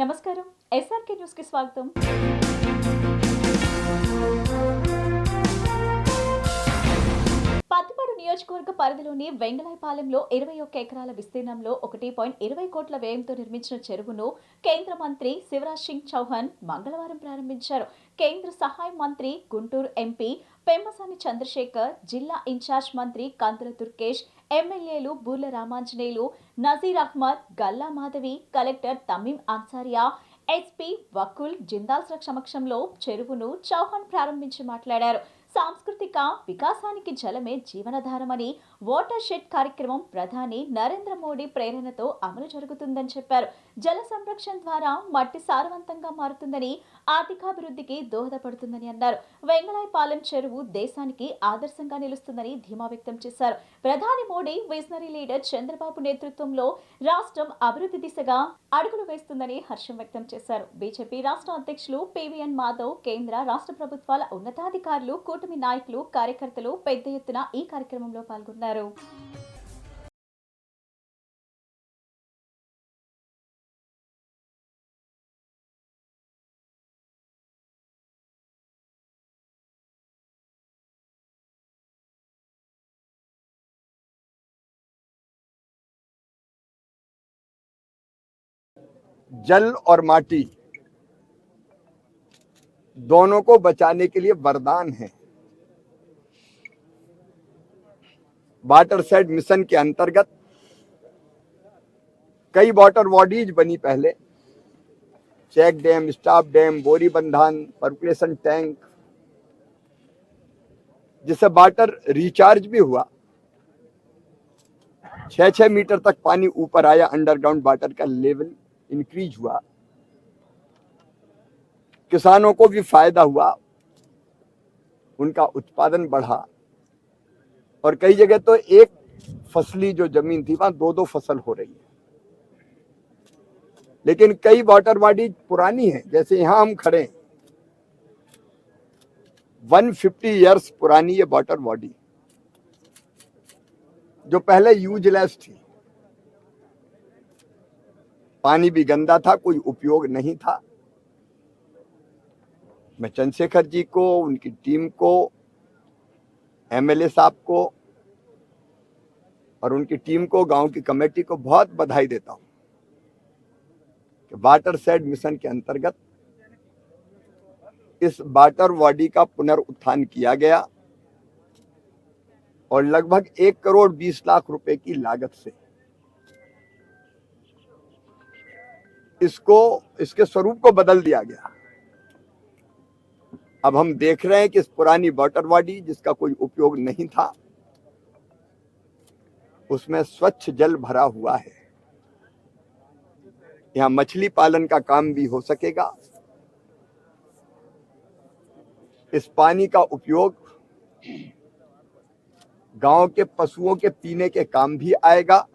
నమస్కారం. ఎస్ఆర్కే న్యూస్కి స్వాగతం. పత్తిపాడు నియోజకవర్గ పరిధిలోని వెంగళాయపాలెంలో ఇరవై ఒక్క ఎకరాల విస్తీర్ణంలో ఒకటి పాయింట్ ఇరవై కోట్ల వ్యయంతో నిర్మించిన చెరువును కేంద్ర మంత్రి శివరాజ్ సింగ్ చౌహాన్ మంగళవారం ప్రారంభించారు. కేంద్ర సహాయ మంత్రి గుంటూరు ఎంపీ పెమ్మసాని చంద్రశేఖర్ జిల్లా ఇన్ఛార్జ్ మంత్రి కందుల దుర్కేష్ ఎమ్మెల్యేలు బూర్ల రామాంజనేయులు నజీర్ అహ్మద్ గల్లా మాధవి కలెక్టర్ తమీం అన్సారియా ఎస్పీ వకుల్ జిందాల్స్ల సమక్షంలో చెరువును చౌహాన్ ప్రారంభించి మాట్లాడారు. సాంస్కృతిక వికాసానికి జలమే జీవనధారమని వాటర్ షెడ్ కార్యక్రమం ప్రధాని నరేంద్ర మోడీ ప్రేరణతో అమలు జరుగుతుందని చెప్పారు. జల సంరక్షణ ద్వారా మట్టి సారవంతంగా మారుతుందని ఆర్థికాభివృద్ధికి దోహదపడుతుందని అన్నారు. వెంగళాయపాలెం చెరువు దేశానికి ఆదర్శంగా నిలుస్తుందని ధీమా వ్యక్తం చేశారు. ప్రధాని మోడీ విజనరీ లీడర్ చంద్రబాబు నేతృత్వంలో రాష్ట్రం అభివృద్ధి దిశగా అడుగులు వేస్తుందని హర్షం వ్యక్తం చేశారు. బీజేపీ రాష్ట్ర అధ్యక్షులు పివిఎన్ మాధవ్ కేంద్ర రాష్ట్ర ప్రభుత్వాల ఉన్నతాధికారులు కూటమి నాయకులు కార్యకర్తలు పెద్ద ఎత్తున ఈ కార్యక్రమంలో పాల్గొన్నారు. जल और माटी दोनों को बचाने के लिए वरदान है। वाटर सेड मिशन के अंतर्गत कई वाटर बॉडीज बनी पहले। चेक डैम स्टाफ डैम बोरी बंधान पर्कुलेशन टैंक जिससे वाटर रिचार्ज भी हुआ। छह मीटर तक पानी ऊपर आया अंडरग्राउंड वाटर का लेवल इंक्रीज हुआ। किसानों को भी फ़ायदा हुआ। उनका उत्पादन बढ़ा। और कई जगह तो एक फसली जो ज़मीन थी, वहाँ दो दो फ़सल हो रही है। लेकिन कई वाटर बॉडी पुरानी है, जैसे यहाँ हम खड़े हैं। 150 ईयर्स पुरानी ये वाटर बॉडी जो पहले यूजलेस थी। पानी भी गंदा था, कोई उपयोग नहीं था। मैं चंद्रशेखर जी को, उनकी टीम को, एमएलए साहब को और उनकी टीम को, गाँव की कमेटी को बहुत बधाई देता हूँ कि वाटर सेड मिशन के अंतर्गत इस वाटर बॉडी का पुनरुत्थान किया गया और लगभग एक करोड़ बीस लाख रुपए की लागत से इसको, इसके स्वरूप को बदल दिया गया। अब हम देख रहे हैं कि इस पुरानी वाटर बॉडी जिसका कोई उपयोग नहीं था, उसमें स्वच्छ जल भरा हुआ है। यहाँ मछली पालन का काम भी हो सकेगा। इस पानी का उपयोग गाँव के पशुओं के पीने के काम भी आएगा।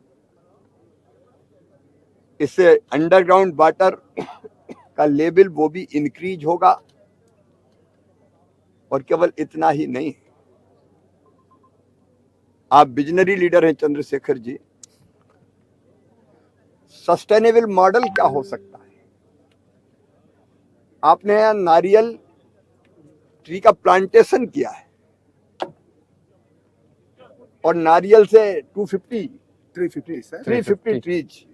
इससे अंडरग्राउंड वाटर का लेवल वो भी इंक्रीज होगा। और केवल इतना ही नहीं। आप बिजनरी लीडर हैं चंद्रशेखर जी। सस्टेनेबल मॉडल क्या हो सकता है? आपने नारियल ट्री का प्लांटेशन किया है। और नारियल से 250 350 sir. 350 ट्रीज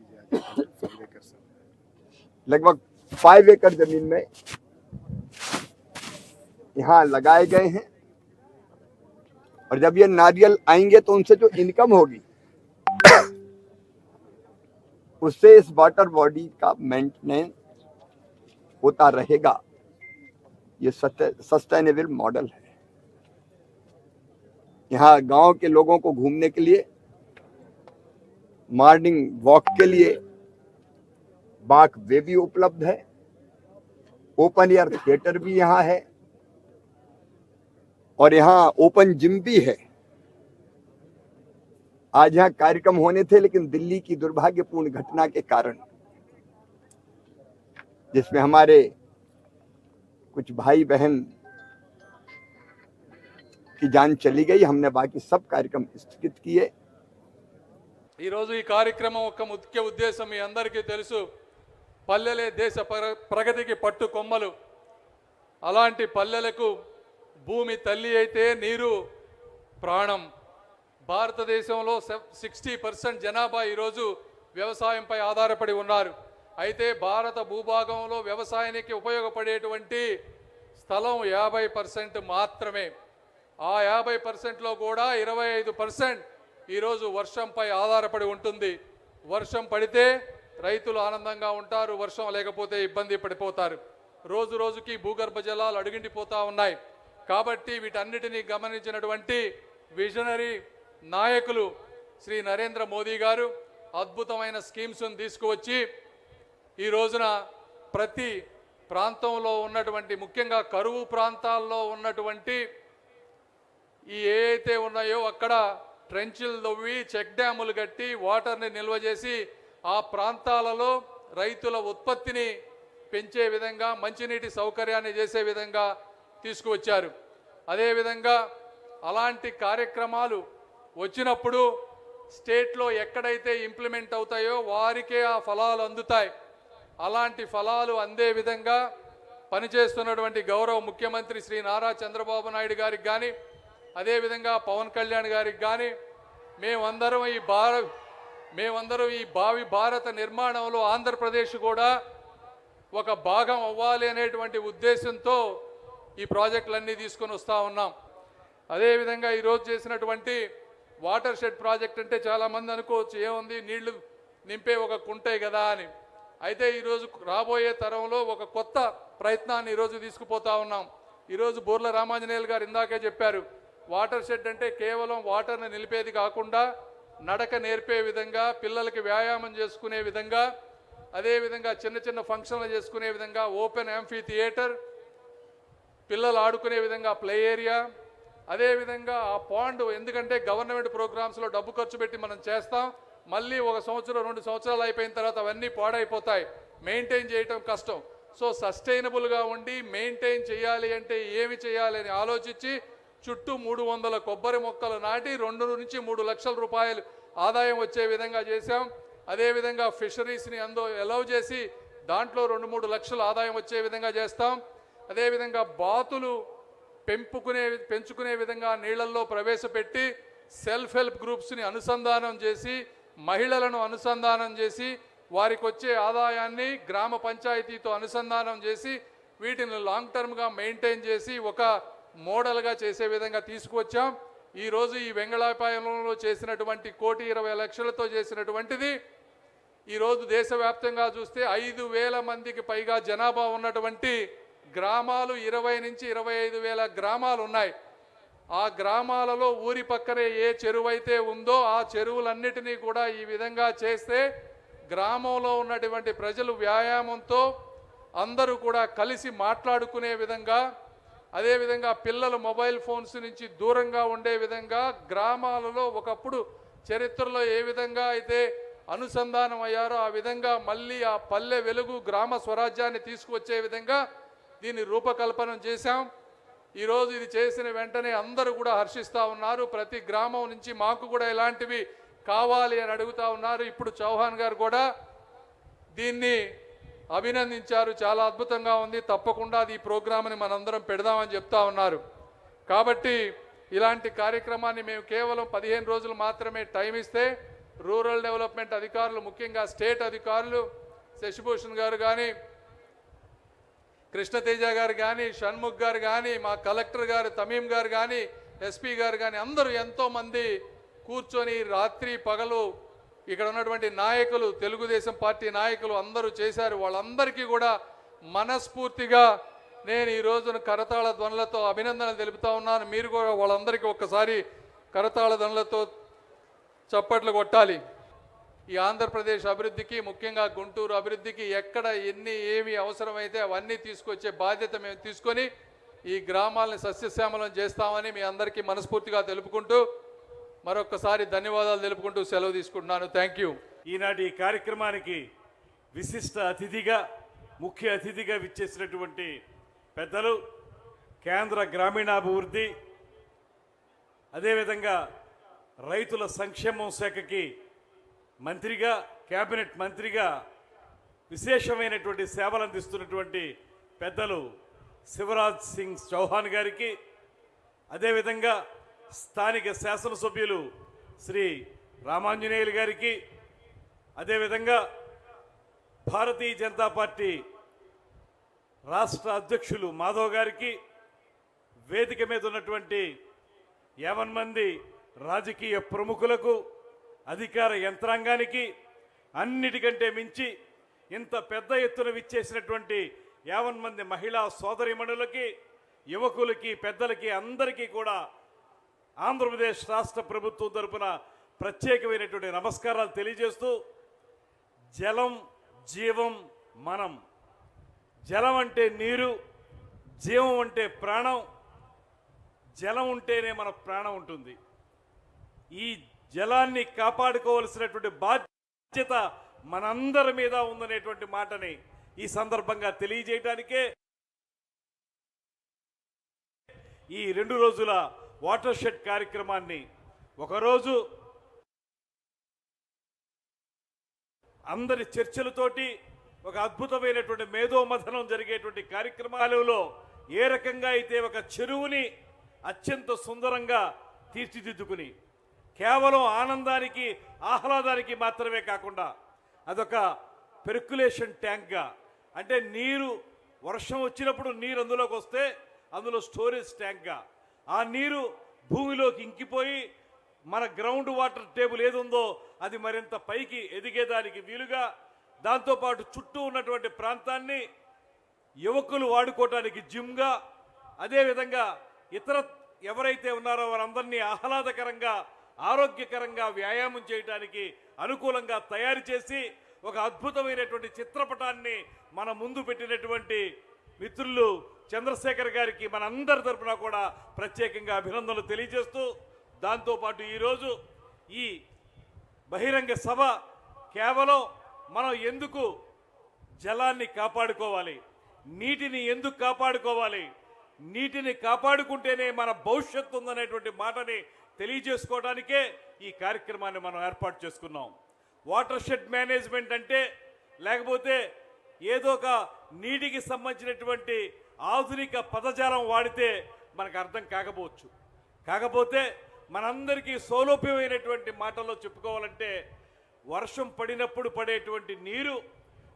लगभग फाइव एकड़ ज़मीन में यहाँ लगाए गए हैं। और जब ये नारियल आएँगे तो उनसे जो इनकम होगी, उससे इस वाटर बॉडी का मेंटेनेंस होता रहेगा। ये सस्टेनेबल मॉडल है। यहाँ गाँव के लोगों को घूमने के लिए मॉर्निंग वॉक के लिए बाक वे भी उपलब्ध है। ओपन एयर थिएटर भी यहाँ है और यहाँ ओपन जिम भी है। आज यहाँ कार्यक्रम होने थे, लेकिन दिल्ली की दुर्भाग्यपूर्ण घटना के कारण, जिसमें हमारे कुछ भाई बहन की जान चली गई। हमने बाकी सब कार्यक्रम स्थगित किए। ఈరోజు ఈ కార్యక్రమం ఒక ముఖ్య ఉద్దేశం మీ అందరికీ తెలుసు. పల్లెలే దేశ ప్ర- ప్రగతికి పట్టు కొమ్మలు. అలాంటి పల్లెలకు భూమి తల్లి అయితే నీరు ప్రాణం. భారతదేశంలో సిక్స్టీ పర్సెంట్ జనాభా ఈరోజు వ్యవసాయంపై ఆధారపడి ఉన్నారు. అయితే భారత భూభాగంలో వ్యవసాయానికి ఉపయోగపడేటువంటి స్థలం యాభై పర్సెంట్ మాత్రమే. ఆ యాభై పర్సెంట్లో కూడా ఇరవై ఐదు పర్సెంట్ ఈరోజు వర్షంపై ఆధారపడి ఉంటుంది. వర్షం పడితే రైతులు ఆనందంగా ఉంటారు వర్షం లేకపోతే ఇబ్బంది పడిపోతారు. రోజు రోజుకి భూగర్భ జలాలు అడుగుండిపోతూ ఉన్నాయి. కాబట్టి వీటన్నిటినీ గమనించినటువంటి విజనరీ నాయకులు శ్రీ నరేంద్ర మోదీ గారు అద్భుతమైన స్కీమ్స్ను తీసుకువచ్చి ఈ రోజున ప్రతి ప్రాంతంలో ఉన్నటువంటి ముఖ్యంగా కరువు ప్రాంతాల్లో ఉన్నటువంటి ఈ ఏ అయితే ఉన్నాయో అక్కడ ట్రెంచ్లు తవ్వి చెక్ డ్యాములు కట్టి వాటర్ని నిల్వ చేసి ఆ ప్రాంతాలలో రైతుల ఉత్పత్తిని పెంచే విధంగా మంచినీటి సౌకర్యాన్ని చేసే విధంగా తీసుకువచ్చారు. అదేవిధంగా అలాంటి కార్యక్రమాలు వచ్చినప్పుడు స్టేట్లో ఎక్కడైతే ఇంప్లిమెంట్ అవుతాయో వారికే ఆ ఫలాలు అందుతాయి. అలాంటి ఫలాలు అందే విధంగా పనిచేస్తున్నటువంటి గౌరవ ముఖ్యమంత్రి శ్రీ నారా చంద్రబాబు నాయుడు గారికి కానీ అదేవిధంగా పవన్ కళ్యాణ్ గారికి కానీ మేమందరం ఈ భార మేమందరం ఈ భావి భారత నిర్మాణంలో ఆంధ్రప్రదేశ్ కూడా ఒక భాగం అవ్వాలి అనేటువంటి ఉద్దేశంతో ఈ ప్రాజెక్టులన్నీ తీసుకొని వస్తూ ఉన్నాం. అదేవిధంగా ఈరోజు చేసినటువంటి వాటర్ షెడ్ ప్రాజెక్ట్ అంటే చాలామంది అనుకోవచ్చు ఏముంది నీళ్ళు నింపే ఒక కుంటే కదా అని. అయితే ఈరోజు రాబోయే తరంలో ఒక కొత్త ప్రయత్నాన్ని ఈరోజు తీసుకుపోతా ఉన్నాం. ఈరోజు బోర్ల రామాంజనేయులు గారు ఇందాకే చెప్పారు వాటర్ షెడ్ అంటే కేవలం వాటర్ని నిలిపేది కాకుండా నడక నేర్పే విధంగా పిల్లలకి వ్యాయామం చేసుకునే విధంగా అదేవిధంగా చిన్న చిన్న ఫంక్షన్లు చేసుకునే విధంగా ఓపెన్ యాంఫీ థియేటర్ పిల్లలు ఆడుకునే విధంగా ప్లే ఏరియా అదేవిధంగా ఆ పాండ్ ఎందుకంటే గవర్నమెంట్ ప్రోగ్రామ్స్లో డబ్బు ఖర్చు పెట్టి మనం చేస్తాం. మళ్ళీ ఒక సంవత్సరం రెండు సంవత్సరాలు అయిపోయిన తర్వాత అవన్నీ పాడైపోతాయి. మెయింటైన్ చేయటం కష్టం. సో సస్టైనబుల్గా ఉండి మెయింటైన్ చేయాలి అంటే ఏమి చేయాలి అని ఆలోచించి చుట్టూ మూడు వందల కొబ్బరి మొక్కలు నాటి రెండు నుంచి మూడు లక్షల రూపాయలు ఆదాయం వచ్చే విధంగా చేశాం. అదేవిధంగా ఫిషరీస్ని అందో ఎలవ్ చేసి దాంట్లో రెండు మూడు లక్షలు ఆదాయం వచ్చే విధంగా చేస్తాం. అదేవిధంగా బాతులు పెంపుకునే పెంచుకునే విధంగా నీళ్ళల్లో ప్రవేశపెట్టి సెల్ఫ్ హెల్ప్ గ్రూప్స్ని అనుసంధానం చేసి మహిళలను అనుసంధానం చేసి వారికి వచ్చే ఆదాయాన్ని గ్రామ పంచాయతీతో అనుసంధానం చేసి వీటిని లాంగ్ టర్మ్గా మెయింటైన్ చేసి ఒక మోడల్గా చేసే విధంగా తీసుకువచ్చాం. ఈరోజు ఈ వెంగళాపాయంలో చేసినటువంటి కోటి ఇరవై లక్షలతో చేసినటువంటిది. ఈరోజు దేశవ్యాప్తంగా చూస్తే ఐదు వేల మందికి పైగా జనాభా ఉన్నటువంటి గ్రామాలు ఇరవై నుంచి ఇరవై ఐదు వేల గ్రామాలు ఉన్నాయి. ఆ గ్రామాలలో ఊరి పక్కనే ఏ చెరువు అయితే ఉందో ఆ చెరువులన్నిటినీ కూడా ఈ విధంగా చేస్తే గ్రామంలో ఉన్నటువంటి ప్రజలు వ్యాయామంతో అందరూ కూడా కలిసి మాట్లాడుకునే విధంగా అదేవిధంగా పిల్లలు మొబైల్ ఫోన్స్ నుంచి దూరంగా ఉండే విధంగా గ్రామాలలో ఒకప్పుడు చరిత్రలో ఏ విధంగా అయితే అనుసంధానం అయ్యారో ఆ విధంగా మళ్ళీ ఆ పల్లె వెలుగు గ్రామ స్వరాజ్యాన్ని తీసుకువచ్చే విధంగా దీన్ని రూపకల్పన చేశాం. ఈరోజు ఇది చేసిన వెంటనే అందరూ కూడా హర్షిస్తూ ఉన్నారు. ప్రతి గ్రామం నుంచి మాకు కూడా ఇలాంటివి కావాలి అని అడుగుతా ఉన్నారు. ఇప్పుడు చౌహాన్ గారు కూడా దీన్ని అభినందించారు. చాలా అద్భుతంగా ఉంది. తప్పకుండా అది ఈ ప్రోగ్రామ్ని మనందరం పెడదామని చెప్తా ఉన్నారు. కాబట్టి ఇలాంటి కార్యక్రమాన్ని మేము కేవలం పదిహేను రోజులు మాత్రమే టైం ఇస్తే రూరల్ డెవలప్మెంట్ అధికారులు ముఖ్యంగా స్టేట్ అధికారులు శశిభూషణ్ గారు కానీ కృష్ణతేజ గారు కానీ షణ్ముఖ్ గారు కానీ మా కలెక్టర్ గారు తమీం గారు కానీ ఎస్పీ గారు కానీ అందరూ ఎంతోమంది కూర్చొని రాత్రి పగలు ఇక్కడ ఉన్నటువంటి నాయకులు తెలుగుదేశం పార్టీ నాయకులు అందరూ చేశారు. వాళ్ళందరికీ కూడా మనస్ఫూర్తిగా నేను ఈ రోజున కరతాళ ధ్వనులతో అభినందనలు తెలుపుతా ఉన్నాను. మీరు కూడా వాళ్ళందరికీ ఒక్కసారి కరతాళ ధ్వనులతో చప్పట్లు కొట్టాలి. ఈ ఆంధ్రప్రదేశ్ అభివృద్ధికి ముఖ్యంగా గుంటూరు అభివృద్ధికి ఎక్కడ ఎన్ని ఏమి అవసరమైతే అవన్నీ తీసుకొచ్చే బాధ్యత మేము తీసుకొని ఈ గ్రామాలని సస్యశ్యామలం చేస్తామని మీ అందరికీ మనస్ఫూర్తిగా తెలుపుకుంటూ మరొకసారి ధన్యవాదాలు తెలుపుకుంటూ సెలవు తీసుకుంటున్నాను. థ్యాంక్ యూ ఈనాటి ఈ కార్యక్రమానికి విశిష్ట అతిథిగా ముఖ్య అతిథిగా విచ్చేసినటువంటి పెద్దలు కేంద్ర గ్రామీణాభివృద్ధి అదేవిధంగా రైతుల సంక్షేమం శాఖకి మంత్రిగా కేబినెట్ మంత్రిగా విశేషమైనటువంటి సేవలు అందిస్తున్నటువంటి పెద్దలు శివరాజ్ సింగ్ చౌహాన్ గారికి అదేవిధంగా స్థానిక శాసనసభ్యులు శ్రీ రామాంజనేయులు గారికి అదేవిధంగా భారతీయ జనతా పార్టీ రాష్ట్ర అధ్యక్షులు మాధవ్ గారికి వేదిక మీద ఉన్నటువంటి యావన్ మంది రాజకీయ ప్రముఖులకు అధికార యంత్రాంగానికి అన్నిటికంటే మించి ఇంత పెద్ద ఎత్తున విచ్చేసినటువంటి యావన్ మంది మహిళా సోదరిమణులకి యువకులకి పెద్దలకి అందరికీ కూడా ఆంధ్రప్రదేశ్ రాష్ట్ర ప్రభుత్వం తరపున ప్రత్యేకమైనటువంటి నమస్కారాలు తెలియజేస్తూ జలం జీవం మనం. జలం అంటే నీరు జీవం అంటే ప్రాణం జలం ఉంటేనే మన ప్రాణం ఉంటుంది. ఈ జలాన్ని కాపాడుకోవలసినటువంటి బాధ్యత మనందరి మీద ఉందనేటువంటి మాటని ఈ సందర్భంగా తెలియజేయటానికే ఈ రెండు రోజుల వాటర్ షెడ్ కార్యక్రమాన్ని ఒకరోజు అందరి చర్చలతోటి ఒక అద్భుతమైనటువంటి మేధోమథనం జరిగేటువంటి కార్యక్రమాలలో ఏ రకంగా అయితే ఒక చెరువుని అత్యంత సుందరంగా తీర్చిదిద్దుకుని కేవలం ఆనందానికి ఆహ్లాదానికి మాత్రమే కాకుండా అదొక పెర్కులేషన్ ట్యాంక్గా అంటే నీరు వర్షం వచ్చినప్పుడు నీరు అందులోకి వస్తే అందులో స్టోరేజ్ ట్యాంక్గా ఆ నీరు భూమిలోకి ఇంకిపోయి మన గ్రౌండ్ వాటర్ టేబుల్ ఏది ఉందో అది మరింత పైకి ఎదిగేదానికి వీలుగా దాంతోపాటు చుట్టూ ఉన్నటువంటి ప్రాంతాన్ని యువకులు వాడుకోవటానికి జిమ్గా అదేవిధంగా ఇతర ఎవరైతే ఉన్నారో వారందరినీ ఆహ్లాదకరంగా ఆరోగ్యకరంగా వ్యాయామం చేయడానికి అనుకూలంగా తయారు చేసి ఒక అద్భుతమైనటువంటి చిత్రపటాన్ని మన ముందు పెట్టినటువంటి మిత్రులు చంద్రశేఖర్ గారికి మన అందరి తరపున కూడా ప్రత్యేకంగా అభినందనలు తెలియజేస్తూ దాంతోపాటు ఈరోజు ఈ బహిరంగ సభ కేవలం మనం ఎందుకు జలాన్ని కాపాడుకోవాలి నీటిని ఎందుకు కాపాడుకోవాలి నీటిని కాపాడుకుంటేనే మన భవిష్యత్తు ఉందనేటువంటి మాటని తెలియజేసుకోవడానికే ఈ కార్యక్రమాన్ని మనం ఏర్పాటు చేసుకున్నాం. వాటర్ షెడ్ మేనేజ్మెంట్ అంటే లేకపోతే ఏదో ఒక నీటికి సంబంధించినటువంటి ఆధునిక పదజాలం వాడితే మనకు అర్థం కాకపోవచ్చు. కాకపోతే మనందరికీ సౌలభ్యమైనటువంటి మాటల్లో చెప్పుకోవాలంటే వర్షం పడినప్పుడు పడేటువంటి నీరు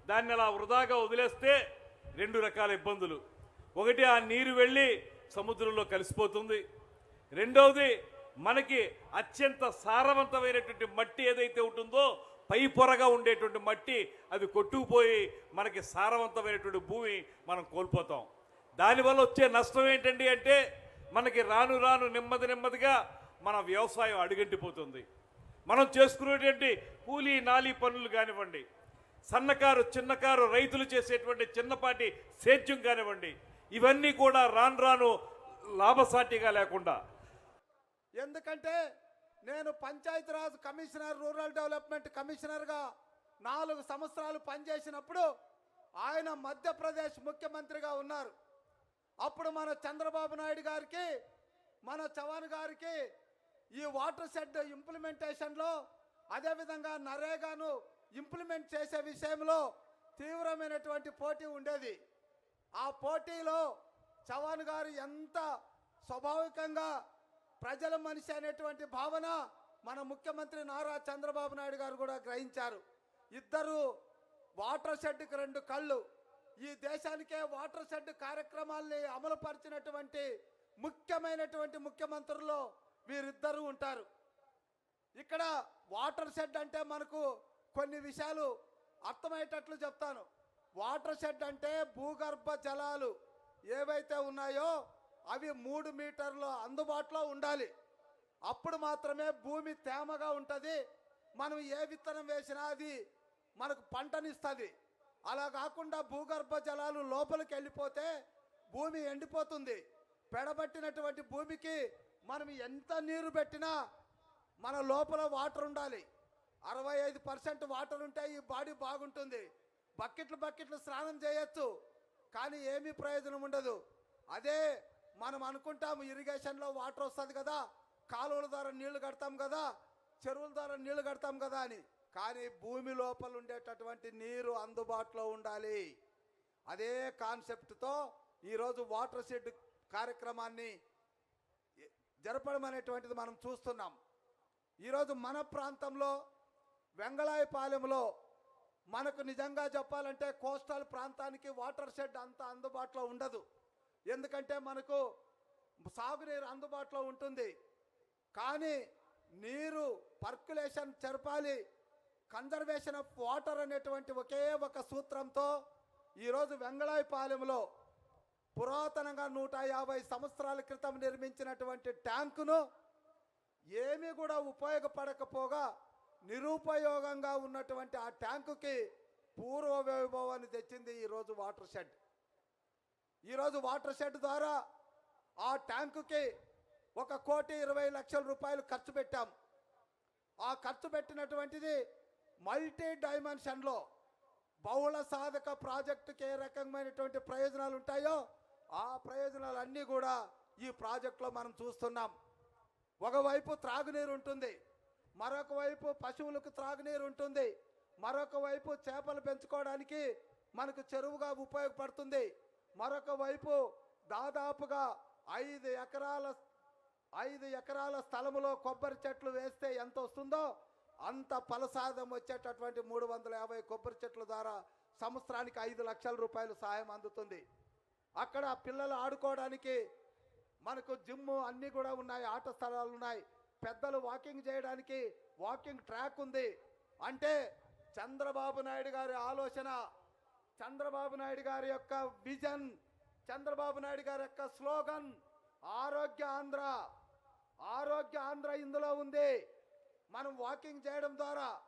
దాన్ని అలా వృధాగా వదిలేస్తే రెండు రకాల ఇబ్బందులు. ఒకటి ఆ నీరు వెళ్ళి సముద్రంలో కలిసిపోతుంది. రెండవది మనకి అత్యంత సారవంతమైనటువంటి మట్టి ఏదైతే ఉంటుందో పై పొరగా ఉండేటువంటి మట్టి అది కొట్టుకుపోయి మనకి సారవంతమైనటువంటి భూమి మనం కోల్పోతాం. దానివల్ల వచ్చే నష్టం ఏంటండి అంటే మనకి రాను రాను నెమ్మది నెమ్మదిగా మన వ్యవసాయం అడుగంటిపోతుంది. మనం చేసుకునేటువంటి కూలీ నాలి పనులు కానివ్వండి సన్నకారు చిన్నకారు రైతులు చేసేటువంటి చిన్నపాటి సేద్యం కానివ్వండి ఇవన్నీ కూడా రాను రాను లాభసాటిగా లేకుండా. ఎందుకంటే నేను పంచాయతీరాజ్ కమిషనర్ రూరల్ డెవలప్మెంట్ కమిషనర్గా నాలుగు సంవత్సరాలు పనిచేసినప్పుడు ఆయన మధ్యప్రదేశ్ ముఖ్యమంత్రిగా ఉన్నారు. అప్పుడు మన చంద్రబాబు నాయుడు గారికి మన చవాన్ గారికి ఈ వాటర్ షెడ్ ఇంప్లిమెంటేషన్లో అదేవిధంగా నరేగాను ఇంప్లిమెంట్ చేసే విషయంలో తీవ్రమైనటువంటి పోటీ ఉండేది. ఆ పోటీలో చవాన్ గారు ఎంత స్వాభావికంగా ప్రజల మనిషి అనేటువంటి భావన మన ముఖ్యమంత్రి నారా చంద్రబాబు నాయుడు గారు కూడా గ్రహించారు. ఇద్దరు వాటర్ షెడ్కి రెండు కళ్ళు ఈ దేశానికే వాటర్ షెడ్ కార్యక్రమాల్ని అమలుపరిచినటువంటి ముఖ్యమైనటువంటి ముఖ్యమంత్రుల్లో వీరిద్దరూ ఉంటారు. ఇక్కడ వాటర్ షెడ్ అంటే మనకు కొన్ని విషయాలు అర్థమయ్యేటట్లు చెప్తాను. వాటర్ షెడ్ అంటే భూగర్భ జలాలు ఏవైతే ఉన్నాయో అవి మూడు మీటర్లు అందుబాటులో ఉండాలి. అప్పుడు మాత్రమే భూమి తేమగా ఉంటుంది. మనం ఏ విత్తనం వేసినా అది మనకు పంటనిస్తుంది. అలా కాకుండా భూగర్భ జలాలు లోపలికి వెళ్ళిపోతే భూమి ఎండిపోతుంది. పెడబట్టినటువంటి భూమికి మనం ఎంత నీరు పెట్టినా మన లోపల వాటర్ ఉండాలి. అరవై ఐదు పర్సెంట్ వాటర్ ఉంటే ఈ బాడీ బాగుంటుంది. బకెట్లు బకెట్లు స్నానం చేయొచ్చు కానీ ఏమీ ప్రయోజనం ఉండదు. అదే మనం అనుకుంటాము ఇరిగేషన్లో వాటర్ వస్తుంది కదా కాలువల ద్వారా నీళ్ళు కడతాం కదా చెరువుల ద్వారా నీళ్ళు కడతాం కదా అని. కానీ భూమి లోపల ఉండేటటువంటి నీరు అందుబాటులో ఉండాలి. అదే కాన్సెప్ట్తో ఈరోజు వాటర్ షెడ్ కార్యక్రమాన్ని జరపడం అనేటువంటిది మనం చూస్తున్నాం. ఈరోజు మన ప్రాంతంలో వెంగళాయపాలెంలో మనకు నిజంగా చెప్పాలంటే కోస్టల్ ప్రాంతానికి వాటర్ షెడ్ అంత అందుబాటులో ఉండదు. ఎందుకంటే మనకు సాగునీరు అందుబాటులో ఉంటుంది. కానీ నీరు పర్కులేషన్ జరపాలి కన్జర్వేషన్ ఆఫ్ వాటర్ అనేటువంటి ఒకే ఒక సూత్రంతో ఈరోజు వెంగళాయపాలెంలో పురాతనంగా నూట యాభై సంవత్సరాల క్రితం నిర్మించినటువంటి ట్యాంకును ఏమీ కూడా ఉపయోగపడకపోగా నిరుపయోగంగా ఉన్నటువంటి ఆ ట్యాంకుకి పూర్వ వైభవాన్ని తెచ్చింది ఈరోజు వాటర్ షెడ్. ఈరోజు వాటర్ షెడ్ ద్వారా ఆ ట్యాంకుకి ఒక కోటి ఇరవై లక్షల రూపాయలు ఖర్చు పెట్టాం. ఆ ఖర్చు పెట్టినటువంటిది మల్టీ డైమెన్షన్లో బహుళ సాధక ప్రాజెక్టుకి ఏ రకమైనటువంటి ప్రయోజనాలు ఉంటాయో ఆ ప్రయోజనాలన్నీ కూడా ఈ ప్రాజెక్టులో మనం చూస్తున్నాం. ఒకవైపు త్రాగునీరు ఉంటుంది మరొక వైపు పశువులకు త్రాగునీరు ఉంటుంది మరొక వైపు చేపలు పెంచుకోవడానికి మనకు చెరువుగా ఉపయోగపడుతుంది మరొక వైపు దాదాపుగా ఐదు ఎకరాల ఐదు ఎకరాల స్థలములో కొబ్బరి చెట్లు వేస్తే ఎంత వస్తుందో అంత ఫలసాదం వచ్చేటటువంటి మూడు వందల యాభై కొబ్బరి చెట్ల ద్వారా సంవత్సరానికి ఐదు లక్షల రూపాయలు సాయం అందుతుంది. అక్కడ పిల్లలు ఆడుకోవడానికి మనకు జిమ్ అన్నీ కూడా ఉన్నాయి ఆట స్థలాలు ఉన్నాయి. పెద్దలు వాకింగ్ చేయడానికి వాకింగ్ ట్రాక్ ఉంది. అంటే చంద్రబాబు నాయుడు గారి ఆలోచన చంద్రబాబు నాయుడు గారి యొక్క విజన్ చంద్రబాబు నాయుడు గారి యొక్క స్లోగన్ ఆరోగ్య ఆంధ్ర ఆరోగ్య ఆంధ్ర ఇందులో ఉంది. మనం వాకింగ్ చేయడం ద్వారా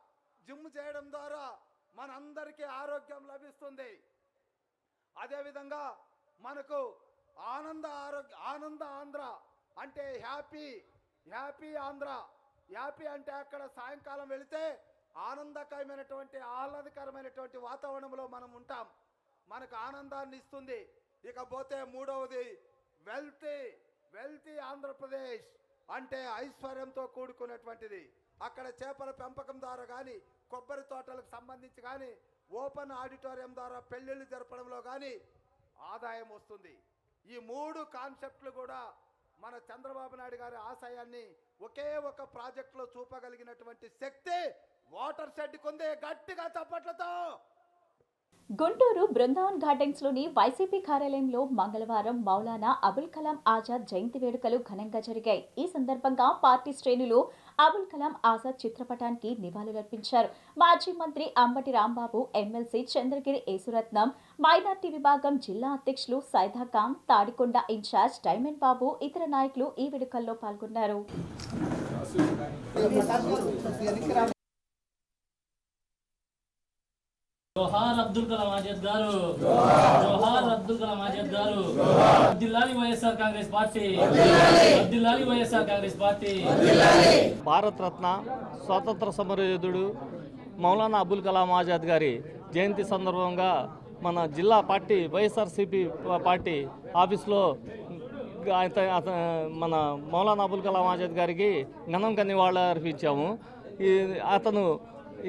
జిమ్ చేయడం ద్వారా మనందరికీ ఆరోగ్యం లభిస్తుంది. అదేవిధంగా మనకు ఆనంద ఆరోగ్య ఆనంద ఆంధ్ర అంటే హ్యాపీ హ్యాపీ ఆంధ్ర. హ్యాపీ అంటే అక్కడ సాయంకాలం వెళితే ఆనందకరమైనటువంటి ఆహ్లాదకరమైనటువంటి వాతావరణంలో మనం ఉంటాం. మనకు ఆనందాన్ని ఇస్తుంది. ఇకపోతే మూడవది వెల్తీ వెల్తీ ఆంధ్రప్రదేశ్ అంటే ఐశ్వర్యంతో కూడుకున్నటువంటిది. అక్కడ చేపల పెంపకం ద్వారా కానీ కొబ్బరి తోటలకు సంబంధించి కానీ ఓపెన్ ఆడిటోరియం ద్వారా పెళ్ళిళ్ళు జరపడంలో కానీ ఆదాయం వస్తుంది. ఈ మూడు కాన్సెప్ట్లు కూడా మన చంద్రబాబు నాయుడు గారి ఆశయాన్ని ఒకే ఒక ప్రాజెక్టులో చూపగలిగినటువంటి శక్తి వాటర్ షెడ్కి ఉంది గట్టిగా చప్పట్లతో. గుంటూరు బృందావన్ గార్డెన్స్లోని వైసీపీ కార్యాలయంలో మంగళవారం మౌలానా అబుల్ కలాం ఆజాద్ జయంతి వేడుకలు ఘనంగా జరిగాయి. ఈ సందర్భంగా పార్టీ శ్రేణులు అబుల్ కలాం ఆజాద్ చిత్రపటానికి నివాళులర్పించారు. మాజీ మంత్రి అంబటి రాంబాబు ఎమ్మెల్సీ చంద్రగిరి యేసురత్నం మైనార్టీ విభాగం జిల్లా అధ్యక్షులు Saida Tadikonda in charge diamond Babu ఇతర నాయకులు ఈ వేడుకల్లో పాల్గొన్నారు. జోహార్ అబ్దుల్ కలాం ఆజాద్ గారు. జోహార్ అబ్దుల్ కలాం ఆజాద్ గారు. Abdul Ali YSR Congress party. Abdul Ali YSR Congress party. Bharat Ratna స్వాతంత్ర సమరయోధుడు మౌలానా అబుల్ కలాం ఆజాద్ గారి జయంతి సందర్భంగా మన జిల్లా పార్టీ వైఎస్ఆర్సిపి పార్టీ ఆఫీస్లో మన మౌలానా అబుల్ కలాం ఆజాద్ గారికి ఘనంగా నివాళులు అర్పించాము. ఈ అతను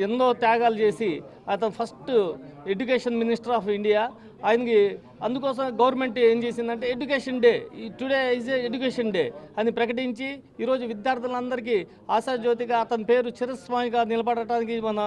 ఎన్నో త్యాగాలు చేసి అతను first education minister of India ఆయనకి అందుకోసం గవర్నమెంట్ ఏం చేసిందంటే ఎడ్యుకేషన్ డే ఈ టుడే ఈజ్ ఎడ్యుకేషన్ డే అని ప్రకటించి ఈరోజు విద్యార్థులందరికీ ఆశాజ్యోతిగా అతని పేరు చిరస్వామిగా నిలబడటానికి మన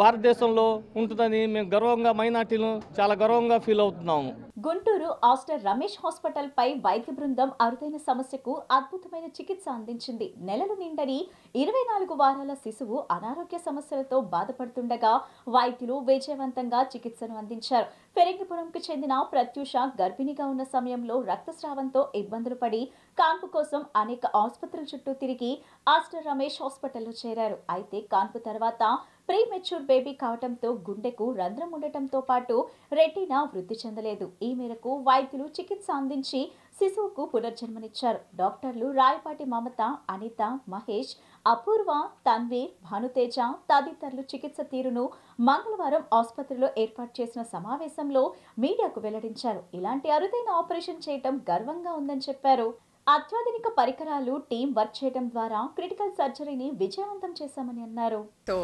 భారతదేశంలో ఉంటుందని మేము గర్వంగా మైనార్టీలు చాలా గర్వంగా ఫీల్ అవుతున్నాము. గుంటూరు ఆస్టర్ రమేష్ హాస్పిటల్ పై వైద్య బృందం అరుదైన సమస్యకు అద్భుతమైన చికిత్స అందించింది. నెలలు నిండని ఇరవై నాలుగు వారాల శిశువు అనారోగ్య సమస్యలతో బాధపడుతుండగా వైద్యులు విజయవంతంగా చికిత్సను అందించారు. పెరిగిపురంకు చెందిన ప్రత్యూష గర్భిణిగా ఉన్న సమయంలో రక్తస్రావంతో ఇబ్బందులు పడి కాన్పు కోసం అనేక ఆసుపత్రుల చుట్టూ తిరిగి ఆస్టర్ రమేష్ హాస్పిటల్లో చేరారు. అయితే కాన్పు తర్వాత ప్రీ మెచ్యూర్ బేబీ కావటంతో గుండెకు రంధ్రం ఉండటంతో పాటు రెటీనా వృద్ధి చెందలేదు. ఈ మేరకు వైద్యులు చికిత్స అందించి శిశువుకు పునర్జన్మనిచ్చారు. డాక్టర్లు రాయపాటి మమత అనిత మహేష్ అపూర్వ తన్వీర్ భానుతేజ తదితరులు చికిత్స తీరును మంగళవారం ఆసుపత్రిలో ఏర్పాటు చేసిన సమావేశంలో మీడియాకు వెల్లడించారు. ఇలాంటి అరుదైన ఆపరేషన్ చేయటం గర్వంగా ఉందని చెప్పారు. అత్యాధునిక పరికరాలు టీం వర్క్ చేయడం ద్వారా క్రిటికల్ సర్జరీని విజయవంతం చేశామని అన్నారు. తో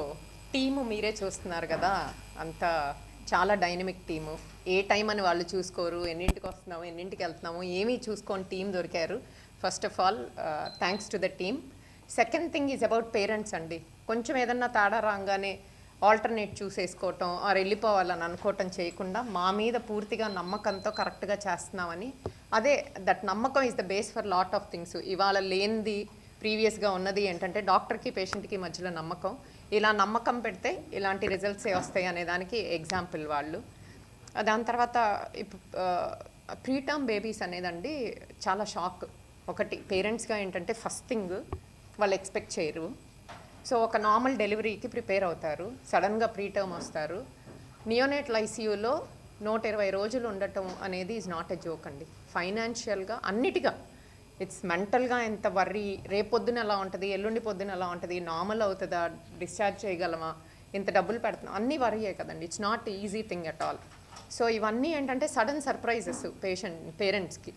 టీము మీరే చూస్తున్నారు కదా అంత చాలా డైనమిక్ టీము. ఏ టైం అని వాళ్ళు చూసుకోరు ఎన్నింటికి వస్తున్నాము ఎన్నింటికి వెళ్తున్నాము ఏమీ చూసుకొని టీం దొరికారు. First of all thanks to the team second thing is about parents అండి. కొంచెం ఏదన్నా తేడా రాగానే ఆల్టర్నేట్ చూసేసుకోవటం ఆర్ వెళ్ళిపోవాలని అనుకోవటం చేయకుండా మా మీద పూర్తిగా నమ్మకంతో కరెక్ట్గా చేస్తున్నామని అదే దట్ నమ్మకం is the base for lot of things ఇవాళ లేనిది ప్రీవియస్గా ఉన్నది ఏంటంటే డాక్టర్కి పేషెంట్కి మధ్యలో నమ్మకం. ఇలా నమ్మకం పెడితే ఇలాంటి రిజల్ట్సే వస్తాయి అనే దానికి ఎగ్జాంపుల్ వాళ్ళు. దాని తర్వాత ప్రీటర్మ్ బేబీస్ అనేదండి చాలా షాక్ ఒకటి పేరెంట్స్గా ఏంటంటే ఫస్ట్ థింగ్ వాళ్ళు ఎక్స్పెక్ట్ చేయరు. సో ఒక నార్మల్ డెలివరీకి ప్రిపేర్ అవుతారు. సడన్గా ప్రీటర్మ్ వస్తారు. నియోనేటల్ ఐసీయూలో నూట ఇరవై రోజులు ఉండటం అనేది ఈజ్ నాట్ ఎ జోక్ అండి. ఫైనాన్షియల్గా అన్నిటిగా. ఇట్స్ మెంటల్గా ఎంత వర్రీ రేపొద్దున ఎలా ఉంటుంది ఎల్లుండి పొద్దున ఎలా ఉంటుంది నార్మల్ అవుతుందా డిశ్చార్జ్ చేయగలమా ఇంత డబ్బులు పెడుతున్నాం అన్నీ వర్రీయే కదండి. It's not easy thing at all. So ఇవన్నీ ఏంటంటే సడన్ సర్ప్రైజెస్ పేషెంట్ పేరెంట్స్కి.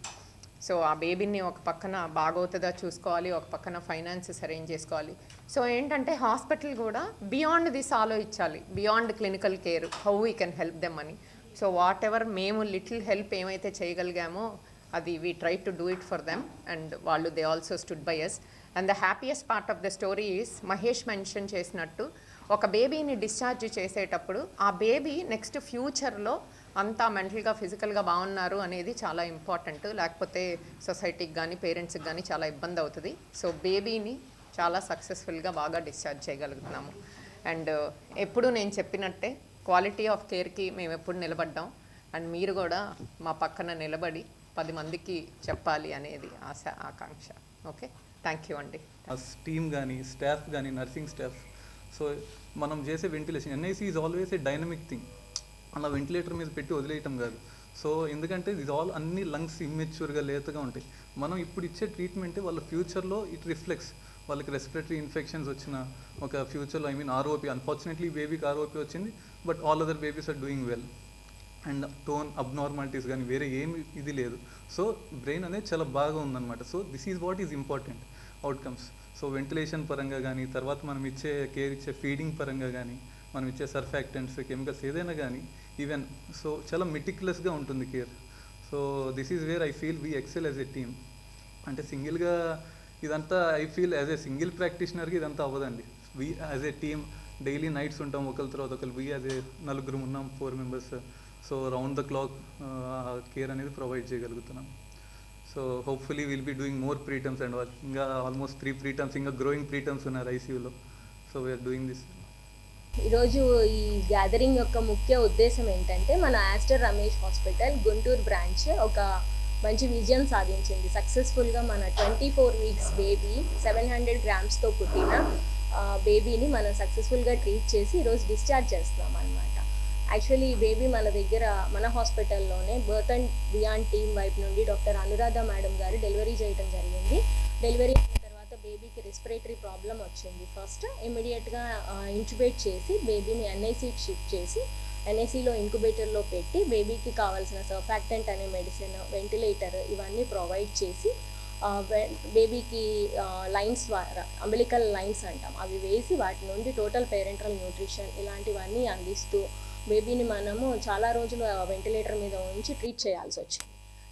సో ఆ బేబీని ఒక పక్కన బాగవుతుందా చూసుకోవాలి ఒక పక్కన ఫైనాన్సెస్ అరేంజ్ చేసుకోవాలి. సో ఏంటంటే హాస్పిటల్ కూడా బియాండ్ దిస్ ఆలోచించాలి. Beyond clinical care how we can help them అని. సో వాట్ ఎవర్ మేము లిటిల్ హెల్ప్ ఏమైతే చేయగలిగామో అది we try to do it for them and వాళ్ళు they also stood by us and the happiest part of the story is Mahesh mention చేసినట్టు ఒక బేబీని discharge చేసేటప్పుడు ఆ బేబీ నెక్స్ట్ ఫ్యూచర్లో అంతా మెంటల్గా ఫిజికల్గా బాగున్నారు అనేది చాలా ఇంపార్టెంట్ లేకపోతే సొసైటీకి కానీ పేరెంట్స్కి కానీ చాలా ఇబ్బంది అవుతుంది. సో బేబీని చాలా సక్సెస్ఫుల్గా బాగా డిశ్చార్జ్ చేయగలుగుతున్నాము. అండ్ ఎప్పుడు నేను చెప్పినట్టే క్వాలిటీ ఆఫ్ కేర్కి మేము ఎప్పుడు నిలబడ్డాం. అండ్ మీరు కూడా మా పక్కన నిలబడి పది మందికి చెప్పాలి అనేది ఆశ ఆకాంక్ష. ఓకే? థ్యాంక్ యూ అండి. టీమ్ కానీ స్టాఫ్ కానీ నర్సింగ్ స్టాఫ్. సో మనం చేసే ventilation NIC is always a dynamic thing అలా వెంటిలేటర్ మీద పెట్టి వదిలేయటం కాదు. సో ఎందుకంటే ఇది ఆల్ అన్ని లంగ్స్ ఇమ్మెచ్యూర్గా లేతగా ఉంటాయి. మనం ఇప్పుడు ఇచ్చే ట్రీట్మెంటే వాళ్ళ ఫ్యూచర్లో ఇట్ రిఫ్లెక్ట్స్ వాళ్ళకి రెస్పిరేటరీ ఇన్ఫెక్షన్స్ వచ్చిన ఒక ఫ్యూచర్లో ఐ మీన్ ఆర్ఓపి అన్ఫార్చునేట్లీ బేబీకి ఆర్ఓపి వచ్చింది. But all other babies are doing well. And tone abnormalities కానీ వేరే ఏమి ఇది లేదు. సో బ్రెయిన్ అనేది చాలా బాగా ఉందన్నమాట. So this is what is important outcomes. So ventilation పరంగా కానీ తర్వాత మనం ఇచ్చే కేర్ ఇచ్చే ఫీడింగ్ పరంగా కానీ మనం ఇచ్చే సర్ఫాక్టెంట్స్ కెమికల్స్ ఏదైనా కానీ ఈవెన్ సో చాలా మెటిక్యులస్గా ఉంటుంది care. So this is where I feel we excel as a team. అంటే సింగిల్గా ఇదంతా I feel as a single ప్రాక్టీషనర్కి ఇదంతా అవ్వదండి. We as a team daily nights ఉంటాం ఒకరి తర్వాత ఒకరు వి అదే నలుగురు ఉన్నాం four members. So round the clock care అనేది ప్రొవైడ్ చేయగలుగుతున్నాం. So hopefully will be doing more preterms and all ఇంకా ఆల్మోస్ట్ త్రీ ప్రీటమ్స్ ఇంకా గ్రోయింగ్ ప్రీటమ్స్ ఉన్నారు ఐసీయూలో. సో వీఆర్ డూయింగ్ దిస్ ఈరోజు ఈ గ్యాదరింగ్ యొక్క ముఖ్య ఉద్దేశం ఏంటంటే మన Aster Ramesh hospital Guntur branch ఒక మంచి విజయం సాధించింది. సక్సెస్ఫుల్గా మన twenty four weeks baby seven hundred గ్రామ్స్తో పుట్టిన బేబీని మనం సక్సెస్ఫుల్గా ట్రీట్ చేసి ఈరోజు డిశ్చార్జ్ చేస్తున్నాం అనమాట యాక్చువల్లీ ఈ బేబీ మన దగ్గర మన హాస్పిటల్లోనే బర్త్ అండ్ బియాండ్ టీమ్ వైపు నుండి డాక్టర్ అనురాధ మేడం గారు డెలివరీ చేయడం జరిగింది. డెలివరీ అయిన తర్వాత బేబీకి రెస్పిరేటరీ ప్రాబ్లం వచ్చింది. ఫస్ట్ ఇమీడియట్గా ఇంక్యుబేట్ చేసి బేబీని ఎన్ఐసికి షిఫ్ట్ చేసి ఎన్ఐసిలో ఇంక్యుబేటర్లో పెట్టి బేబీకి కావాల్సిన సర్ఫాక్టెంట్ అనే మెడిసిన్ వెంటిలేటర్ ఇవన్నీ ప్రొవైడ్ చేసి బేబీకి లైన్స్ ద్వారా అంబలికల్ లైన్స్ అంటాం. అవి వేసి వాటి నుండి టోటల్ పేరెంటల్ న్యూట్రిషన్ ఇలాంటివన్నీ అందిస్తూ బేబీని మనము చాలా రోజులు వెంటిలేటర్ మీద ఉంచి ట్రీట్ చేయాల్సి వచ్చింది.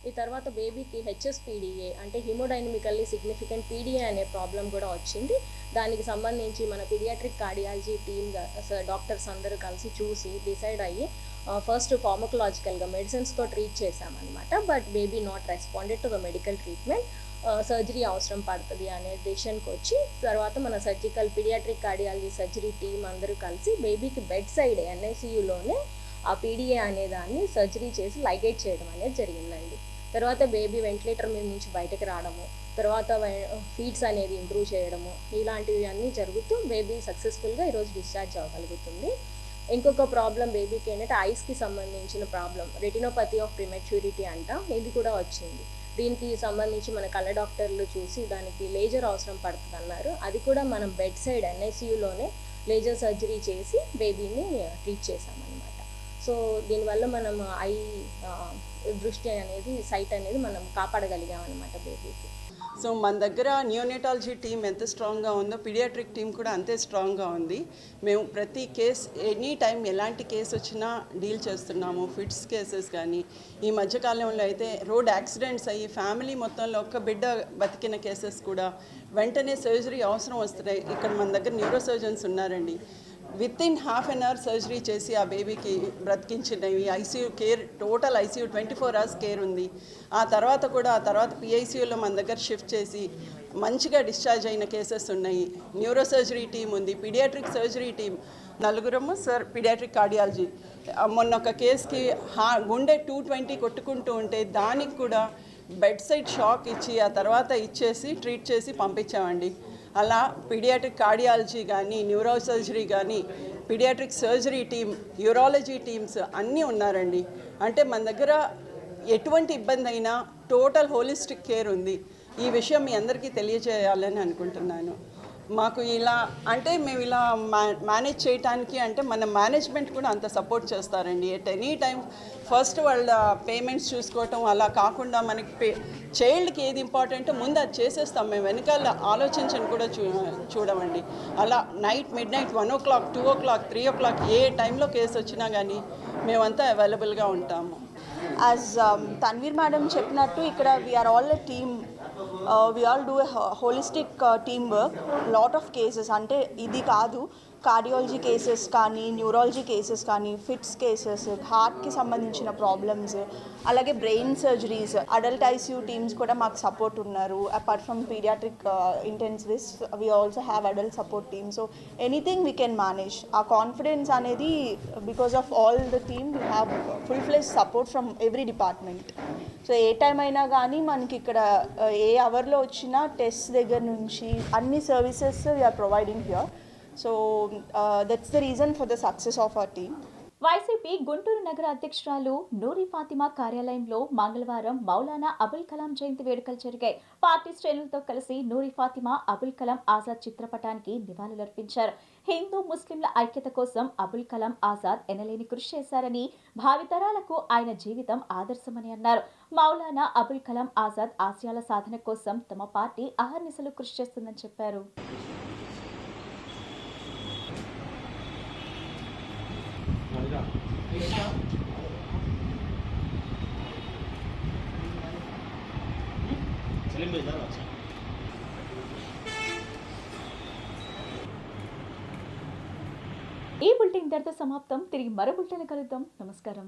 ఈ తర్వాత బేబీకి హెచ్ఎస్పీడిఏ అంటే హిమోడైనమికల్లీ సిగ్నిఫికెంట్ పీడిఏ అనే ప్రాబ్లం కూడా వచ్చింది. దానికి సంబంధించి మన పీడియాట్రిక్ కార్డియాలజీ టీమ్ డాక్టర్స్ అందరూ కలిసి చూసి డిసైడ్ అయ్యి ఫస్ట్ ఫార్మకలాజికల్గా మెడిసిన్స్తో treat చేశామన్నమాట. But baby not responded to the medical treatment surgery అవసరం పడుతుంది అనే డెసిషన్కి వచ్చి తర్వాత మన surgical paediatric cardiology surgery team అందరూ కలిసి బేబీకి బెడ్ సైడ్ ఎన్ఐసియులోనే ఆ పీడిఏ అనే దాన్ని సర్జరీ చేసి లైగేట్ చేయడం అనేది జరిగిందండి. తర్వాత బేబీ వెంటిలేటర్ మీద నుంచి బయటకు రావడము తర్వాత ఫీడ్స్ అనేది ఇంప్రూవ్ చేయడము ఇలాంటివి అన్నీ జరుగుతూ బేబీ సక్సెస్ఫుల్గా ఈరోజు డిశ్చార్జ్ అవ్వగలుగుతుంది. ఇంకొక ప్రాబ్లం బేబీకి ఏంటంటే ఐస్కి సంబంధించిన ప్రాబ్లం రెటినోపతి ఆఫ్ ప్రిమెచ్యూరిటీ అంట ఇది కూడా వచ్చింది. దీనికి సంబంధించి మన కళ్ళ డాక్టర్లు చూసి దానికి లేజర్ అవసరం పడుతుంది అన్నారు అది కూడా మనం బెడ్ సైడ్ ఎన్ఐసియులోనే లేజర్ సర్జరీ చేసి బేబీని ట్రీట్ చేసామన్నమాట సో దీనివల్ల మనం ఐ దృష్టి అనేది సైట్ అనేది మనం కాపాడగలిగాం అనమాట బేబీకి. సో మన దగ్గర న్యూనిటాలజీ టీం ఎంత స్ట్రాంగ్గా ఉందో పీడియాట్రిక్ టీం కూడా అంతే స్ట్రాంగ్గా ఉంది. మేము ప్రతి కేస్ ఎనీ టైం ఎలాంటి కేసు వచ్చినా డీల్ చేస్తున్నాము. ఫిట్స్ కేసెస్ కానీ ఈ మధ్యకాలంలో అయితే రోడ్ యాక్సిడెంట్స్ అయ్యి ఫ్యామిలీ మొత్తంలో ఒక్క బిడ్డ బతికిన కేసెస్ కూడా వెంటనే సర్జరీ అవసరం వస్తున్నాయి. ఇక్కడ మన దగ్గర న్యూరో సర్జన్స్ ఉన్నారండి. Within half an hour surgery చేసి ఆ బేబీకి బ్రతికించినవి. ICU care total ICU twenty four hours care ఉంది. ఆ తర్వాత కూడా ఆ తర్వాత పిఐసీయూలో మన దగ్గర షిఫ్ట్ చేసి మంచిగా డిశ్చార్జ్ అయిన కేసెస్ ఉన్నాయి. న్యూరో సర్జరీ టీం ఉంది పీడియాట్రిక్ సర్జరీ టీం నలుగురము సార్ పీడియాట్రిక్ కార్డియాలజీ మొన్న ఒక కేసుకి హా గుండె టూ ట్వంటీ కొట్టుకుంటూ ఉంటే దానికి కూడా బెడ్ సైడ్ షాక్ ఇచ్చి ఆ తర్వాత ఇచ్చేసి ట్రీట్ చేసి పంపించామండి. అలా పీడియాట్రిక్ కార్డియాలజీ కానీ న్యూరో సర్జరీ కానీ paediatric surgery team urology teams అన్నీ ఉన్నారండి. అంటే మన దగ్గర ఎటువంటి ఇబ్బంది అయినా టోటల్ హోలిస్టిక్ కేర్ ఉంది. ఈ విషయం మీ అందరికీ తెలియజేయాలని అనుకుంటున్నాను. మాకు ఇలా అంటే మేము ఇలా మా మేనేజ్ చేయటానికి అంటే మన మేనేజ్మెంట్ కూడా అంత సపోర్ట్ చేస్తారండి. ఎట్ ఎనీ టైం ఫస్ట్ వాళ్ళ పేమెంట్స్ చూసుకోవటం అలా కాకుండా మనకి పే చైల్డ్కి ఏది ఇంపార్టెంట్ ముందు అది చేసేస్తాం మేము. వెనకాల ఆలోచించని కూడా చూ చూడమండి. అలా night midnight one o'clock two o'clock three o'clock ఏ టైంలో కేసు వచ్చినా కానీ మేమంతా అవైలబుల్గా ఉంటాము. యాజ్ తన్వీర్ మేడం చెప్పినట్టు ఇక్కడ we are all a team we all do holistic team work lot of cases అంటే ఇది కాదు. కార్డియాలజీ కేసెస్ కానీ న్యూరాలజీ కేసెస్ కానీ ఫిట్స్ కేసెస్ హార్ట్కి సంబంధించిన ప్రాబ్లమ్స్ అలాగే brain surgeries adult ICU teams కూడా మాకు సపోర్ట్ ఉన్నారు. Apart from paediatric intensivists we also have adult support team so anything we can manage ఆ కాన్ఫిడెన్స్ అనేది because of all the team we have full fledged support from every department so A time అయినా కానీ మనకి ఇక్కడ ఏ అవర్లో వచ్చినా test దగ్గర నుంచి అన్ని services we are providing here so that's the reason for the success of our team YCP Guntur నగర అధ్యక్షురాలు నూరి ఫాతిమా కార్యాలయంలో మంగళవారం మౌలానా అబుల్ కలాం జయంతి వేడుకలు జరిగాయి. పార్టీ శ్రేణులతో కలిసి నూరి ఫాతిమా అబుల్ కలాం ఆజాద్ చిత్రపటానికి నివాళులర్పించారు. హిందూ ముస్లింల ఐక్యత కోసం అబుల్ కలాం ఆజాద్ ఎనలేని కృషి చేశారని భావితరాలకు ఆయన జీవితం ఆదర్శమని అన్నారు. మౌలానా అబుల్ కలాం ఆజాద్ ఆశయాల సాధన కోసం తమ పార్టీ అహర్నిశలు కృషి చేస్తుందని చెప్పారు. ఈ బులెటిన్ ఇంతటితో సమాప్తం. తిరిగి మరో బులెటిన్ కలుద్దాం. నమస్కారం.